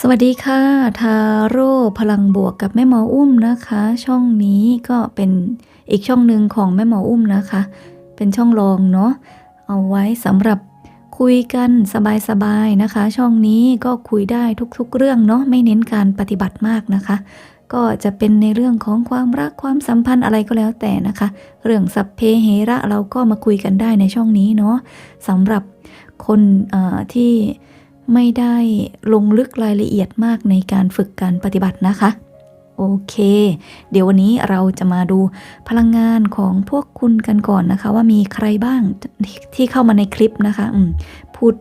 สวัสดีค่ะ ทาโร่พลังบวกกับแม่หมออุ้มนะคะ ช่องนี้ก็เป็นอีกช่องหนึ่งของแม่หมออุ้มนะคะ เป็นช่องรองเนาะเอาไว้สำหรับคุยกันสบายๆนะคะ ช่องนี้ก็คุยได้ทุกๆ เรื่องเนาะไม่เน้นการปฏิบัติมากนะคะ ก็จะเป็นในเรื่องของความรักความสัมพันธ์อะไรก็แล้วแต่นะคะ เรื่องสัพเพเหระเราก็มาคุยกันได้ในช่องนี้เนาะสำหรับคนที่ ไม่ได้ลงลึกรายละเอียดมากในการฝึกการปฏิบัตินะคะ โอเค เดี๋ยววันนี้เราจะมาดูพลังงานของพวกคุณกันก่อนนะคะ ว่ามีใครบ้างที่เข้ามาในคลิปนะคะพูด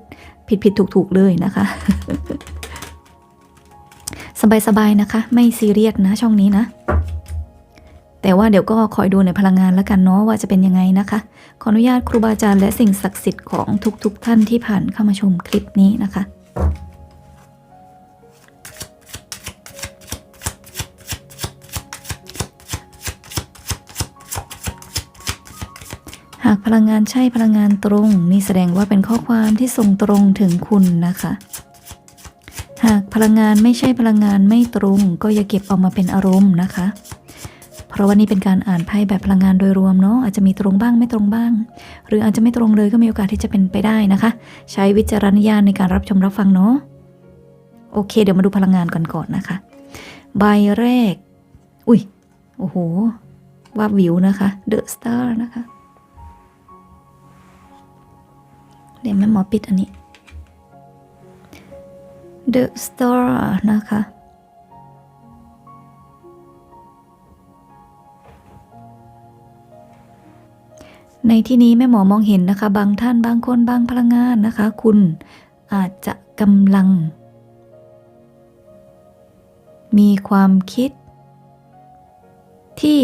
ผิดผิดถูกถูกเลยนะคะ สบายๆนะคะ ไม่ซีเรียสนะช่องนี้นะ แต่ว่าเดี๋ยวก็คอยดูในพลังงานแล้วกันเนาะว่าจะเป็นยังไงนะคะ ขออนุญาตครูบาอาจารย์และสิ่งศักดิ์สิทธิ์ของทุกๆทท่านที่ผ่านเข้ามาชมคลิปนี้นะคะ หากพลังงานใช่พลังงานตรง นี่แสดงว่าเป็นข้อความที่ส่งตรงถึงคุณนะคะ หากพลังงานไม่ใช่พลังงานไม่ตรง ก็อย่าเก็บเอามาเป็นอารมณ์นะคะ เพราะว่านี่เป็นการอ่านไพ่แบบพลังงานโดยรวมเนาะอาจจะมีตรงบ้างไม่ตรงบ้าง หรืออาจจะไม่ตรงเลยก็มีโอกาสที่จะเป็นไปได้นะคะ ใช้วิจารณญาณในการรับชมรับฟังเนาะโอเค เดี๋ยวมาดูพลังงานก่อนก่อนนะคะ ใบแรก อุ้ยโอ้โหว่าวิวนะคะเดอะสตาร์นะคะ เดี๋ยวแม่หมอปิดอันนี้ The Star นะคะ ในที่นี้แม่หมอมองเห็นนะคะ บางท่านบางคนบางพลังงานนะคะ คุณอาจจะกำลัง มีความคิด ที่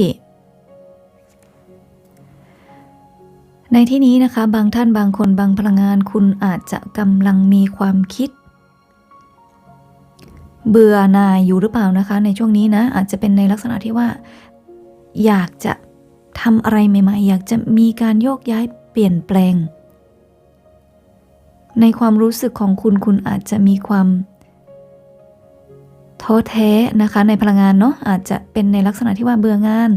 ในที่นี้นะคะ บางท่านบางคนบางพลังงาน คุณอาจจะกำลังมีความคิด เบื่อหน่ายอยู่หรือเปล่านะคะ ในช่วงนี้นะอาจจะเป็นในลักษณะที่ว่า อยากจะ ทำอะไรใหม่ ๆ อยากจะมีการโยกย้ายเปลี่ยนแปลง ในความรู้สึกของคุณคุณอาจจะมีความท้อแท้นะคะในพลังงานเนาะอาจจะเป็นในลักษณะที่ว่าเบื่องาน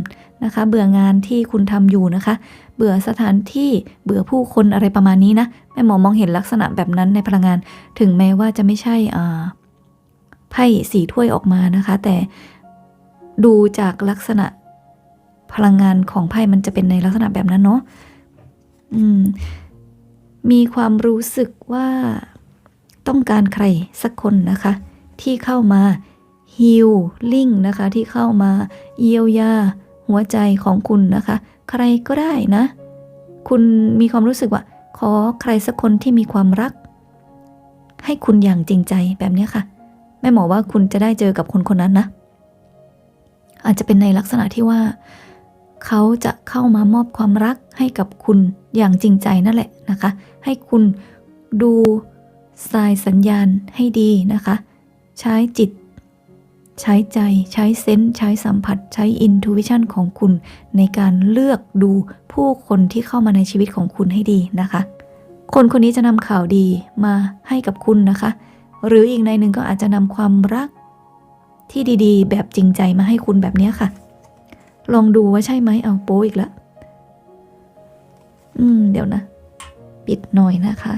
นะคะ เบื่องานที่คุณทำอยู่นะคะ เบื่อสถานที่เบื่อผู้คนอะไรประมาณนี้นะแม่หมอมองเห็นลักษณะแบบนั้นในพลังงาน ถึงแม้ว่าจะไม่ใช่อ่าไพ่สีถ้วยออกมานะคะ แต่ดูจากลักษณะ พลังงานของไพ่มันจะเป็นในลักษณะแบบนั้นเนาะอืมมีความรู้สึกว่าต้องการใครสักคนนะคะ ที่เข้ามาฮิลลิ่งนะคะ ที่เข้ามาเยียวยาหัวใจของคุณนะคะ ใครก็ได้นะ คุณมีความรู้สึกว่า ขอใครสักคนที่มีความรัก ให้คุณอย่างจริงใจแบบนี้ค่ะแม่หมอว่าคุณจะได้เจอกับคนคนนั้นนะ อาจจะเป็นในลักษณะที่ว่า เขาจะเข้ามามอบความรักให้กับคุณอย่างจริงใจนั่นแหละนะคะ ให้คุณดูสายสัญญาณให้ดีนะคะ ใช้จิต ใช้ใจ ใช้เซนส์ใช้สัมผัส ใช้อินทูวิชันของคุณ ในการเลือกดูผู้คนที่เข้ามาในชีวิตของคุณให้ดีนะคะ คนคนนี้จะนำข่าวดีมาให้กับคุณนะคะ หรืออีกในหนึ่งก็อาจจะนำความรักที่ดีๆ แบบจริงใจมาให้คุณแบบนี้ค่ะ ลองดูว่าใช่ไหมเอาโป้อีกแล้วอืม เดี๋ยวนะ ปิดหน่อยนะคะ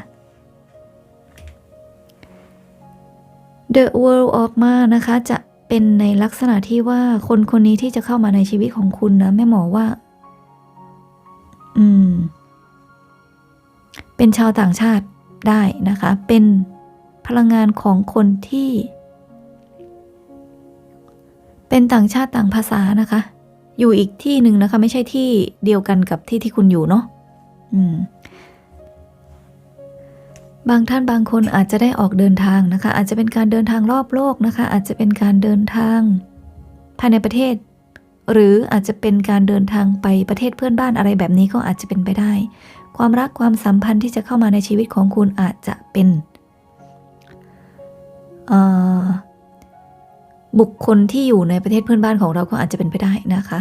The World ออกมานะคะ จะเป็นในลักษณะที่ว่าคนคนนี้ที่จะเข้ามาในชีวิตของคุณนะแม่หมอว่า อืม เป็นชาวต่างชาติได้นะคะ เป็นพลังงานของคนที่ เป็นต่างชาติต่างภาษานะคะ อยู่อีกที่หนึ่งนะคะ ไม่ใช่ที่เดียวกันกับที่ที่คุณอยู่เนาะอืม บางท่านบางคนอาจจะได้ออกเดินทางนะคะ อาจจะเป็นการเดินทางรอบโลกนะคะ อาจจะเป็นการเดินทางภายในประเทศ หรืออาจจะเป็นการเดินทางไปประเทศเพื่อนบ้านอะไรแบบนี้ก็อาจจะเป็นไปได้ ความรักความสัมพันธ์ที่จะเข้ามาในชีวิตของคุณอาจจะเป็นเอ่อ บุคคลที่อยู่ในประเทศเพื่อนบ้านของเราก็อาจจะเป็นไปได้นะคะ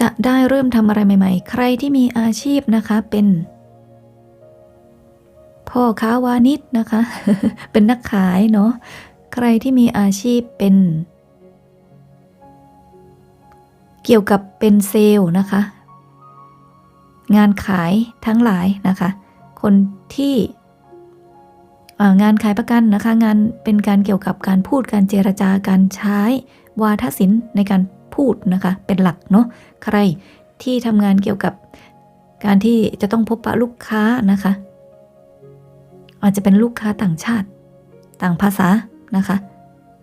จะได้เริ่มทำอะไรใหม่ ๆ ใครที่มีอาชีพนะคะเป็น พ่อค้าวานิชนะคะ เป็นนักขายเนาะใครที่มีอาชีพเป็น เกี่ยวกับเป็นเซลล์นะคะ งานขายทั้งหลายนะคะ คนที่ งานขายประกันนะคะ งานเป็นการเกี่ยวกับการพูดการเจรจาการใช้วาทศิลป์ในการพูดนะคะ เป็นหลักเนาะใครที่ทำงานเกี่ยวกับการที่จะต้องพบปะลูกค้านะคะ อาจจะเป็นลูกค้าต่างชาติ ต่างภาษานะคะ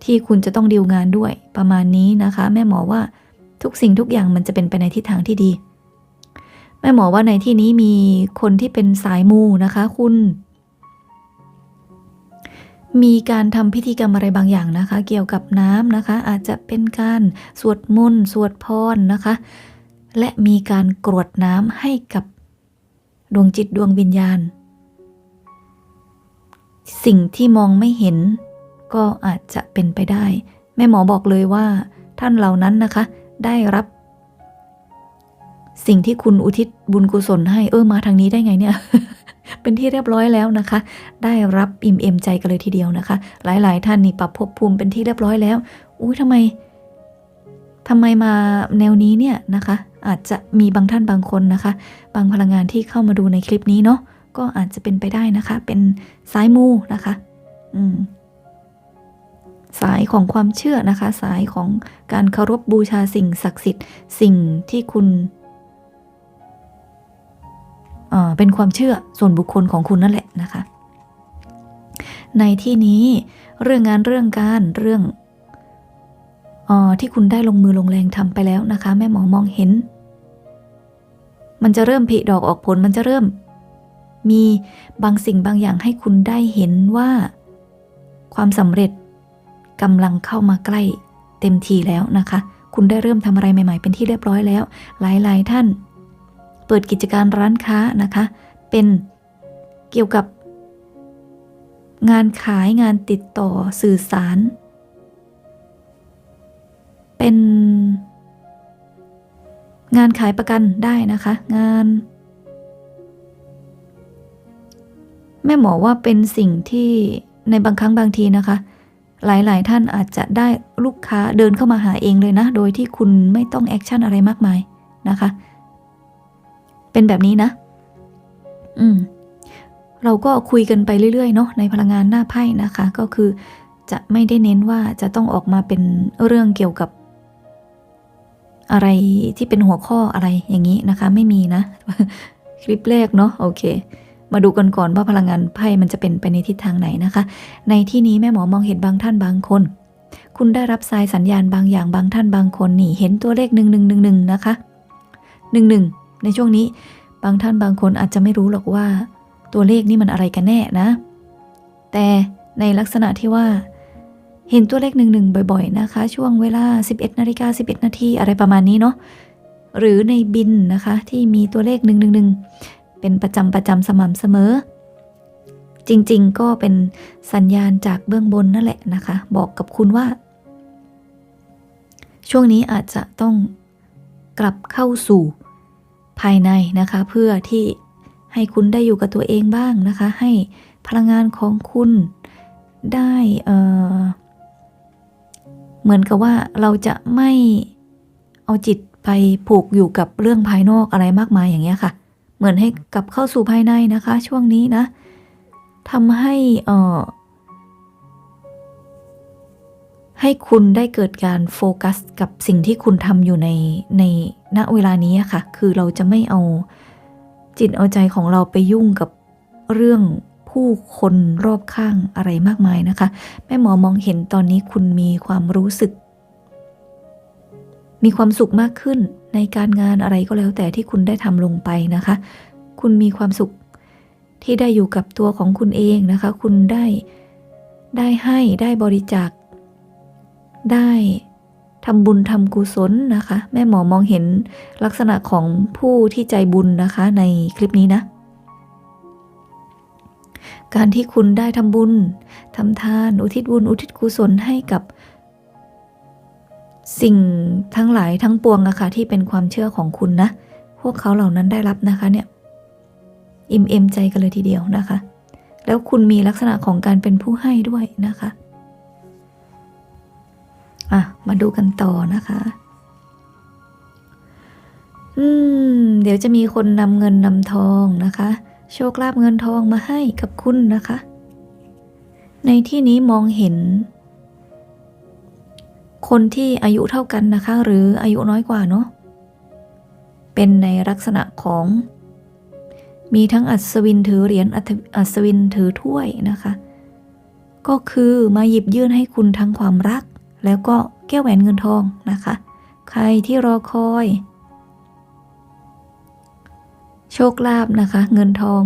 ที่คุณจะต้องดีลงานด้วยประมาณนี้นะคะ แม่หมอว่าทุกสิ่งทุกอย่างมันจะเป็นไปในทิศทางที่ดี แม่หมอว่าในที่นี้มีคนที่เป็นสายมูนะคะ คุณ มีการทำพิธีกรรมอะไรบางอย่างนะคะ เกี่ยวกับน้ำนะคะ อาจจะเป็นการสวดมนต์สวดพรนะคะ และมีการกรวดน้ำให้กับดวงจิตดวงวิญญาณ สิ่งที่มองไม่เห็น ก็อาจจะเป็นไปได้ แม่หมอบอกเลยว่า ท่านเหล่านั้นนะคะ ได้รับ สิ่งที่คุณอุทิศบุญกุศลให้เออมาทางนี้ได้ไงเนี่ย เป็นที่เรียบร้อยแล้วนะคะ ได้รับอิ่มเอมใจกันเลยทีเดียวนะคะ หลายๆ ท่านนี่ปรับภพภูมิเป็นที่เรียบร้อยแล้วอุ้ยทำไมทำไมมาแนวนี้เนี่ยนะคะ อาจจะมีบางท่านบางคนนะคะ บางพลังงานที่เข้ามาดูในคลิปนี้เนาะก็อาจจะเป็นไปได้นะคะ เป็นสายมูนะคะ อืมสายของความเชื่อนะคะ สายของการเคารพบูชาสิ่งศักดิ์สิทธิ์ สิ่งที่คุณ เป็นความเชื่อส่วนบุคคลของคุณนั่นแหละนะคะ ในที่นี้เรื่องงานเรื่องการเรื่องออที่คุณได้ลงมือลงแรงทำไปแล้วนะคะ แม่หมอมองเห็น มันจะเริ่มผลิดอกออกผลมันจะเริ่ม มีบางสิ่งบางอย่างให้คุณได้เห็นว่า ความสำเร็จกำลังเข้ามาใกล้เต็มทีแล้วนะคะ คุณได้เริ่มทำอะไรใหม่ ๆ เป็นที่เรียบร้อยแล้ว หลายๆท่าน เปิดกิจการร้านค้านะคะ เป็นเกี่ยวกับงานขายงานติดต่อสื่อสาร เป็นงานขายประกันได้นะคะ งาน แม่หมอว่าเป็นสิ่งที่ในบางครั้งบางทีนะคะ หลายๆ ท่านอาจจะได้ลูกค้าเดินเข้ามาหาเองเลยนะ โดยที่คุณไม่ต้องแอคชั่นอะไรมากมายนะคะ เป็นแบบนี้นะ อืม เราก็คุยกันไปเรื่อยๆเนาะในพลังงานหน้าไพ่นะคะ ก็คือจะไม่ได้เน้นว่าจะต้องออกมาเป็นเรื่องเกี่ยวกับ อะไรที่เป็นหัวข้ออะไรอย่างนี้นะคะ ไม่มีนะ คลิปแรกเนาะโอเค มาดูกันก่อนว่าพลังงานไพ่มันจะเป็นไปในทิศทางไหนนะคะ ในที่นี้แม่หมอมองเห็นบางท่านบางคน คุณได้รับสายสัญญาณบางอย่างบางท่านบางคนนี่ เห็นตัวเลขหนึ่งหนึ่งหนึ่งหนึ่งนะคะหนึ่งหนึ่ง ในช่วงนี้ บางท่านบางคนอาจจะไม่รู้หรอกว่า ตัวเลขนี่มันอะไรกันแน่นะ แต่ในลักษณะที่ว่า เห็นตัวเลขหนึ่งหนึ่งบ่อยๆนะคะ ช่วงเวลา 11นาฬิกา11 นาทีอะไรประมาณนี้เนาะหรือในบินนะคะที่มีตัวเลขหนึ่งหนึ่งหนึ่งเป็นประจำประจำสม่ำเสมอ จริงๆ ก็เป็นสัญญาณจากเบื้องบนนั่นแหละนะคะ บอกกับคุณว่า ช่วงนี้อาจจะต้องกลับเข้าสู่ ภายในนะคะ เพื่อที่ให้คุณได้อยู่กับตัวเองบ้างนะคะ ให้พลังงานของคุณได้เเหมือนกับว่าเราจะไม่เอาจิตไปผูกอยู่กับเรื่องภายนอกอะไรมากมายอย่างเงี้ยค่ะ เหมือนให้กลับเข้าสู่ภายในนะคะ ช่วงนี้นะทำให้เอ่อ ให้คุณได้เกิดการโฟกัสกับสิ่งที่คุณทำอยู่ในในณเวลานี้ค่ะ คือเราจะไม่เอาจิตเอาใจของเราไปยุ่งกับเรื่องผู้คนรอบข้างอะไรมากมายนะคะ แม่หมอมองเห็นตอนนี้คุณมีความรู้สึก มีความสุขมากขึ้นในการงานอะไรก็แล้วแต่ที่คุณได้ทำลงไปนะคะ คุณมีความสุขที่ได้อยู่กับตัวของคุณเองนะคะ คุณได้ได้ให้ได้บริจาค ได้ทำบุญทำกุศลนะคะ แม่หมอมองเห็นลักษณะของผู้ที่ใจบุญนะคะในคลิปนี้นะ การที่คุณได้ทำบุญทำทานอุทิศบุญอุทิศกุศลให้กับ สิ่งทั้งหลายทั้งปวงอะค่ะที่เป็นความเชื่อของคุณนะ พวกเขาเหล่านั้นได้รับนะคะเนี่ยอิ่มเอมใจกันเลยทีเดียวนะคะ แล้วคุณมีลักษณะของการเป็นผู้ให้ด้วยนะคะ อะ มาดูกันต่อนะคะ อืม เดี๋ยวจะมีคนนำเงินนำทองนะคะ โชคลาภเงินทองมาให้กับคุณนะคะ ในที่นี้มองเห็น คนที่อายุเท่ากันนะคะ หรืออายุน้อยกว่าเนาะ เป็นในลักษณะของมีทั้งอัศวินถือเหรียญอัศอัศวินถือถ้วยนะคะ ก็คือมาหยิบยื่นให้คุณทั้งความรัก แล้วก็แก้วแหวนเงินทองนะคะ ใครที่รอคอย โชคลาภนะคะ เงินทอง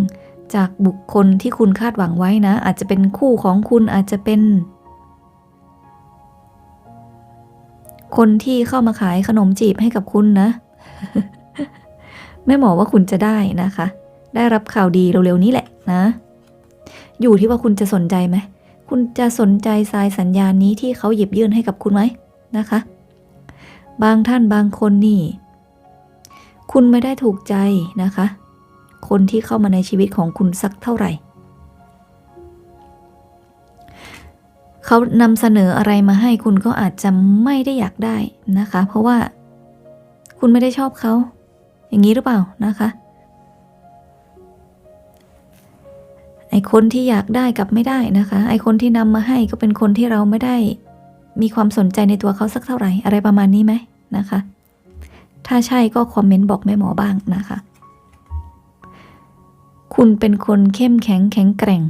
จากบุคคลที่คุณคาดหวังไว้นะ อาจจะเป็นคู่ของคุณอาจจะเป็น คนที่เข้ามาขายขนมจีบให้กับคุณนะแม่หมอว่าคุณจะได้นะคะ ได้รับข่าวดีเร็วๆนี้แหละนะ อยู่ที่ว่าคุณจะสนใจไหม คุณจะสนใจสายสัญญาณนี้ที่เขาหยิบยื่นให้กับคุณไหมนะคะ บางท่านบางคนนี่ คุณไม่ได้ถูกใจนะคะ คนที่เข้ามาในชีวิตของคุณสักเท่าไหร่ เขานำเสนออะไรมาให้คุณก็อาจจะไม่ได้อยากได้นะคะ เพราะว่าคุณไม่ได้ชอบเขา อย่างนี้หรือเปล่านะคะ ไอคนที่อยากได้กับไม่ได้นะคะ ไอคนที่นำมาให้ก็เป็นคนที่เราไม่ได้ มีความสนใจในตัวเขาสักเท่าไหร่ อะไรประมาณนี้ไหมนะคะ ถ้าใช่ก็คอมเมนต์บอกแม่หมอบ้างนะคะ คุณเป็นคนเข้มแข็งแข็งแกร่ง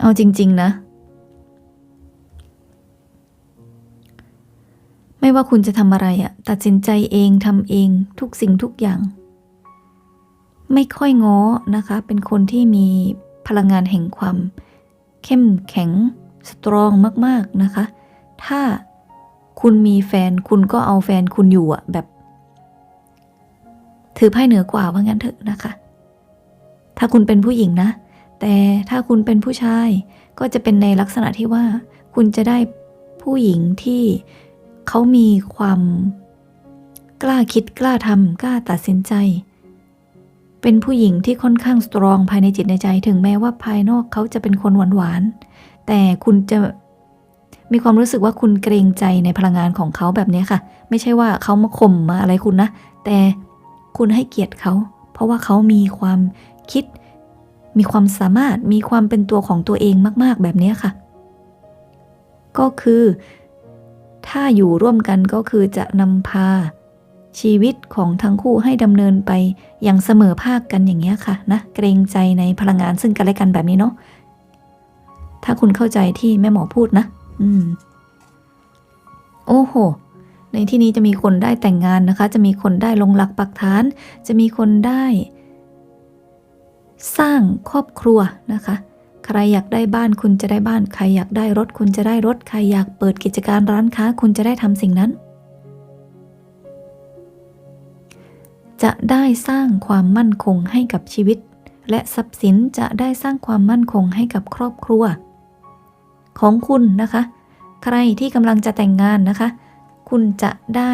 เอาจริง ๆ นะ ไม่ว่าคุณจะทำอะไรอะตัดสินใจเองทำเองทุกสิ่งทุกอย่าง ไม่ค่อยง้อนะคะ เป็นคนที่มีพลังงานแห่งความ เข้มแข็งสตรองมาก ๆนะคะ ถ้าคุณมีแฟนคุณก็เอาแฟนคุณอยู่อะแบบ ถือไพ่เหนือกว่าว่างั้นเถอะนะคะ ถ้าคุณเป็นผู้หญิงนะ แต่ถ้าคุณเป็นผู้ชายก็จะเป็นในลักษณะที่ว่า คุณจะได้ผู้หญิงที่ เขามีความกล้าคิดกล้าทำกล้าตัดสินใจ เป็นผู้หญิงที่ค่อนข้างสตรองภายในจิตในใจ ถึงแม้ว่าภายนอกเขาจะเป็นคนหวานหวานแต่คุณจะมีความรู้สึกว่าคุณเกรงใจในพลังงานของเขาแบบนี้ค่ะ ไม่ใช่ว่าเขามาข่มมาอะไรคุณนะ แต่คุณให้เกียรติเขา เพราะว่าเขามีความคิด มีความสามารถมีความเป็นตัวของตัวเองมาก ๆ แบบนี้ค่ะ ก็คือ ถ้าอยู่ร่วมกันก็คือจะนำพา ชีวิตของทั้งคู่ให้ดำเนินไปอย่างเสมอภาคกันอย่างเงี้ยค่ะนะเกรงใจในพลังงานซึ่งกันและกันแบบนี้เนาะถ้าคุณเข้าใจที่แม่หมอพูดนะ อืม โอ้โห ในที่นี้จะมีคนได้แต่งงานนะคะ จะมีคนได้ลงหลักปักฐาน จะมีคนได้ สร้างครอบครัวนะคะ ใครอยากได้บ้านคุณจะได้บ้าน ใครอยากได้รถคุณจะได้รถ ใครอยากเปิดกิจการร้านค้าคุณจะได้ทำสิ่งนั้น จะได้สร้างความมั่นคงให้กับชีวิต และทรัพย์สินจะได้สร้างความมั่นคงให้กับครอบครัว ของคุณนะคะ ใครที่กำลังจะแต่งงานนะคะ คุณจะได้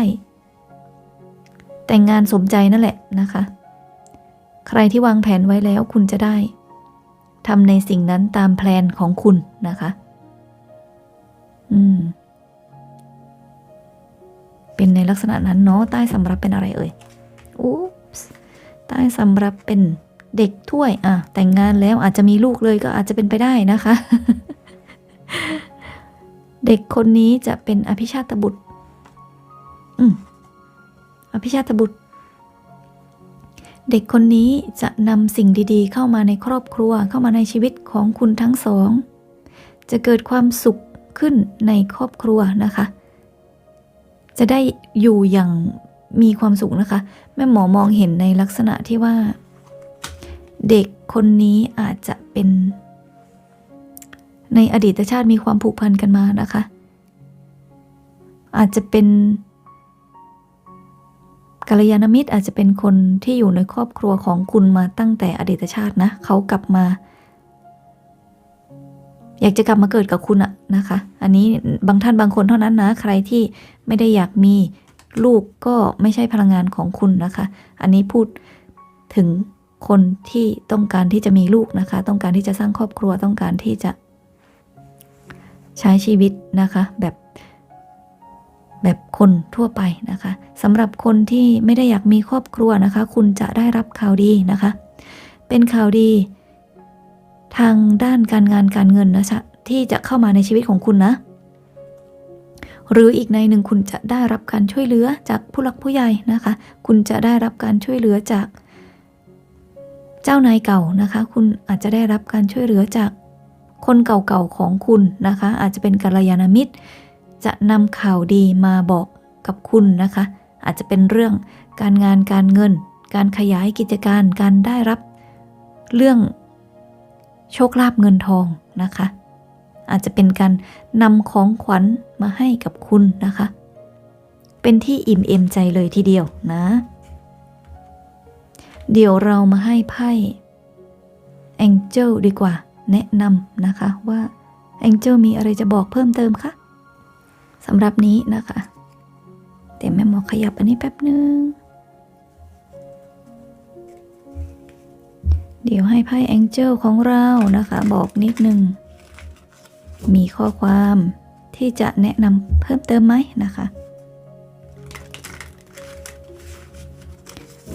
แต่งงานสมใจนั่นแหละนะคะ ใครที่วางแผนไว้แล้วคุณจะได้ ทำในสิ่งนั้นตามแพลนของคุณนะคะ อืม เป็นในลักษณะนั้นเนาะ ใต้สำรับเป็นอะไรเอ่ย อุ๊บใต้สำรับเป็นเด็กถ้วย อะ แต่งงานแล้วอาจจะมีลูกเลยก็อาจจะเป็นไปได้นะคะ เด็กคนนี้จะเป็นอภิชาตบุตร อืม อภิชาตบุตร เด็กคนนี้จะนำสิ่งดีๆ เข้ามาในครอบครัวเข้ามาในชีวิตของคุณทั้งสอง จะเกิดความสุขขึ้นในครอบครัวนะคะ จะได้อยู่อย่างมีความสุขนะคะ แม่หมอมองเห็นในลักษณะที่ว่า เด็กคนนี้อาจจะเป็น ในอดีตชาติมีความผูกพันกันมานะคะ อาจจะเป็น กัลยาณมิตรอาจจะเป็นคนที่อยู่ในครอบครัวของคุณมาตั้งแต่อดีตชาตินะ เขากลับมา อยากจะกลับมาเกิดกับคุณอะนะคะ อันนี้บางท่านบางคนเท่านั้นนะ ใครที่ไม่ได้อยากมีลูกก็ไม่ใช่พลังงานของคุณนะคะ อันนี้พูดถึงคนที่ต้องการที่จะมีลูกนะคะ ต้องการที่จะสร้างครอบครัวต้องการที่จะ ใช้ชีวิตนะคะ แบบ แบบคนทั่วไปนะคะสำหรับคนที่ไม่ได้อยากมีครอบครัวนะคะ คุณจะได้รับข่าวดีนะคะ เป็นข่าวดี ทางด้านการงานการเงินนะคะที่จะเข้ามาในชีวิตของคุณนะ หรืออีกในหนึ่งคุณจะได้รับการช่วยเหลือจากผู้หลักผู้ใหญ่นะคะ คุณจะได้รับการช่วยเหลือจากเจ้านายเก่านะคะ คุณอาจจะได้รับการช่วยเหลือจากคนเก่าๆของคุณนะคะ อาจจะเป็นกัลยาณมิตร จะนำข่าวดีมาบอกกับคุณนะคะ อาจจะเป็นเรื่องการงานการเงิน การขยายกิจการการได้รับ เรื่องโชคลาภเงินทองนะคะ อาจจะเป็นการนำของขวัญมาให้กับคุณนะคะ เป็นที่อิ่มเอมใจเลยทีเดียวนะ เดี๋ยวเรามาให้ไพ่ Angel ดีกว่า แนะนำนะคะว่า Angel มีอะไรจะบอกเพิ่มเติมคะ สำหรับนี้นะคะแต่แม่หมอขยับอันนี้แป๊บนึง เดี๋ยวให้ไพ่ Angel ของเรานะคะ บอกนิดนึง มีข้อความที่จะแนะนำเพิ่มเติมไหมนะคะ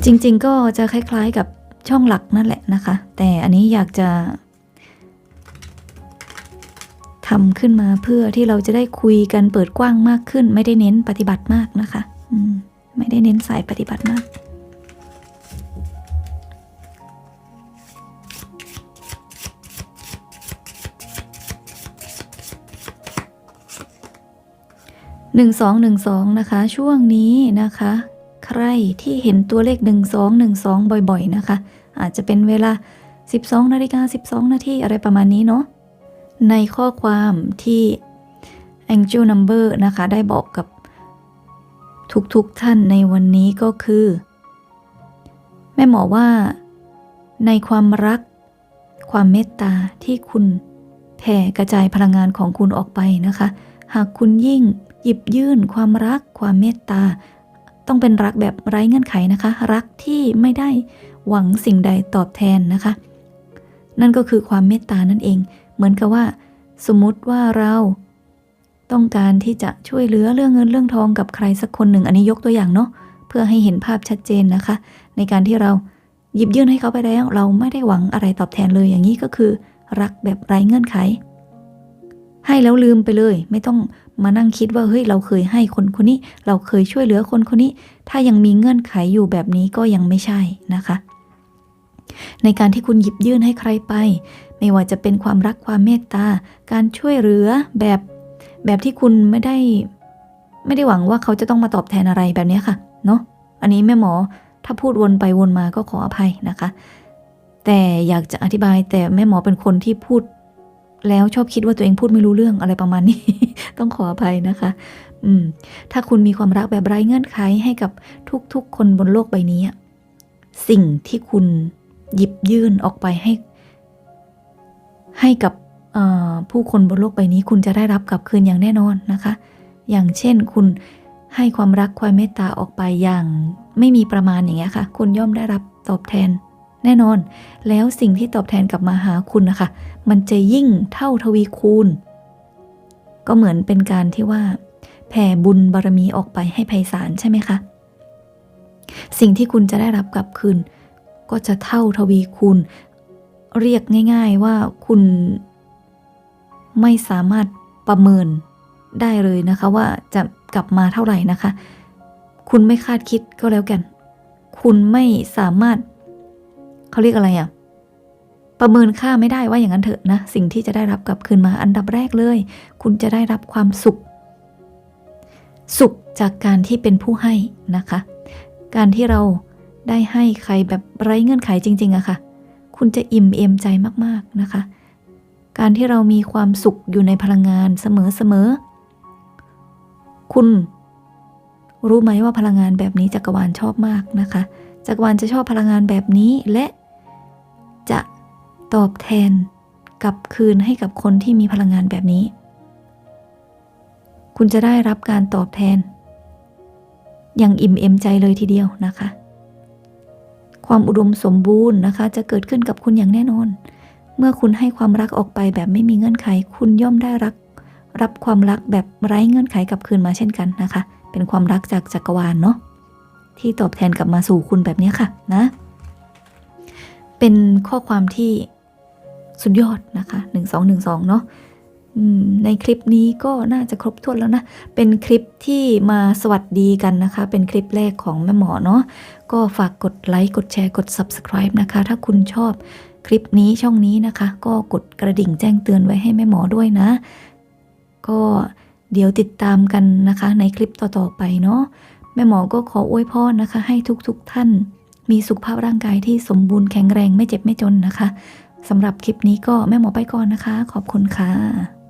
จริงๆก็จะคล้ายๆกับช่องหลักนั่นแหละนะคะ แต่อันนี้อยากจะ ทำขึ้นมาเพื่อที่เราจะได้คุยกันเปิดกว้างมากขึ้น ไม่ได้เน้นปฏิบัติมากนะคะอืมไม่ได้เน้นสายปฏิบัติมาก หนึ่งสองหนึ่งสองนะคะ ช่วงนี้นะคะ ใครที่เห็นตัวเลข1 2 1 2บ่อยๆนะคะ อาจจะเป็นเวลา 12นาฬิกา12 นาทีอะไรประมาณนี้เนาะ ในข้อความที่ Angel Number นะคะ ได้บอกกับทุกๆทท่านในวันนี้ก็คือ แม่หมอว่า ในความรัก ความเมตตาที่คุณแผ่กระจายพลังงานของคุณออกไปนะคะ หากคุณยิ่งหยิบยื่นความรัก ความเมตตา ต้องเป็นรักแบบไร้เงื่อนไขนะคะ รักที่ไม่ได้หวังสิ่งใดตอบแทนนะคะ นั่นก็คือความเมตตานั่นเอง เหมือนกับว่า สมมุติว่าเราต้องการที่จะช่วยเหลือเรื่องเงินเรื่องทองกับใครสักคนหนึ่ง อันนี้ยกตัวอย่างเนาะเพื่อให้เห็นภาพชัดเจนนะคะ ในการที่เราหยิบยื่นให้เขาไปแล้ว เราไม่ได้หวังอะไรตอบแทนเลยอย่างนี้ก็คือ รักแบบไร้เงื่อนไข ให้แล้วลืมไปเลย ไม่ต้องมานั่งคิดว่าเฮ้ยเราเคยให้คนคนนี้ เราเคยช่วยเหลือคนคนนี้ ถ้ายังมีเงื่อนไขอยู่แบบนี้ก็ยังไม่ใช่นะคะ ในการที่คุณหยิบยื่นให้ใครไป ไม่ว่าจะเป็นความรักความเมตตา การช่วยเหลือแบบแบบที่คุณไม่ได้ ไม่ได้หวังว่าเขาจะต้องมาตอบแทนอะไรแบบนี้ค่ะ เนาะอันนี้แม่หมอถ้าพูดวนไปวนมาก็ขออภัยนะคะ แต่อยากจะอธิบายแต่แม่หมอเป็นคนที่พูด แล้วชอบคิดว่าตัวเองพูดไม่รู้เรื่องอะไรประมาณนี้ ต้องขออภัยนะคะ อืม ถ้าคุณมีความรักแบบไร้เงื่อนไขให้กับทุกๆ คนบนโลกใบนี้ สิ่งที่คุณหยิบยื่นออกไปให้ ให้กับผู้คนบนโลกใบนี้คุณจะได้รับกลับคืนอย่างแน่นอนนะคะ อย่างเช่นคุณให้ความรักความเมตตาออกไปอย่างไม่มีประมาณอย่างเงี้ยค่ะ คุณย่อมได้รับตอบแทนแน่นอน แล้วสิ่งที่ตอบแทนกลับมาหาคุณนะคะ มันจะยิ่งเท่าทวีคูณ ก็เหมือนเป็นการที่ว่าแผ่บุญบารมีออกไปให้ไพศาลใช่ไหมคะ สิ่งที่คุณจะได้รับกลับคืน ก็จะเท่าทวีคูณ เรียกง่าย ๆว่าคุณไม่สามารถประเมินได้เลยนะคะ ว่าจะกลับมาเท่าไหร่นะคะ คุณไม่คาดคิดก็แล้วกัน คุณไม่สามารถเขาเรียกอะไรอะประเมินค่าไม่ได้ว่าอย่างนั้นเถอะนะ สิ่งที่จะได้รับกลับคืนมาอันดับแรกเลย คุณจะได้รับความสุข สุขจากการที่เป็นผู้ให้นะคะ การที่เราได้ให้ใครแบบไร้เงื่อนไขจริง ๆอะค่ะ คุณจะอิ่มเอมใจมากๆนะคะ การที่เรามีความสุขอยู่ในพลังงานเสมอๆ คุณรู้ไหมว่าพลังงานแบบนี้จักรวาลชอบมากนะคะ จักรวาลจะชอบพลังงานแบบนี้และจะตอบแทนกลับคืนให้กับคนที่มีพลังงานแบบนี้ คุณจะได้รับการตอบแทน อย่างอิ่มเอมใจเลยทีเดียวนะคะ ความอุดมสมบูรณ์นะคะ จะเกิดขึ้นกับคุณอย่างแน่นอน เมื่อคุณให้ความรักออกไปแบบไม่มีเงื่อนไข คุณย่อมได้รัก รับความรักแบบไร้เงื่อนไขกลับคืนมาเช่นกันนะคะ เป็นความรักจากจักรวาลเนาะที่ตอบแทนกลับมาสู่คุณแบบนี้ค่ะนะ เป็นข้อความที่สุดยอดนะคะ 1212 เนาะอืม ในคลิปนี้ก็น่าจะครบถ้วนแล้วนะ เป็นคลิปที่มาสวัสดีกันนะคะ เป็นคลิปแรกของแม่หมอเนาะ ก็ฝากกดไลค์ กดแชร์ กด subscribe นะคะ ถ้าคุณชอบคลิปนี้ช่องนี้นะคะ ก็กดกระดิ่งแจ้งเตือนไว้ให้แม่หมอด้วยนะ ก็เดี๋ยวติดตามกันนะคะ ในคลิปต่อๆไปเนาะ แม่หมอก็ขออวยพรนะคะ ให้ทุกๆท่าน มีสุขภาพร่างกายที่สมบูรณ์แข็งแรงไม่เจ็บไม่จนนะคะสำหรับคลิปนี้ก็แม่หมอไปก่อนนะคะ ขอบคุณค่ะ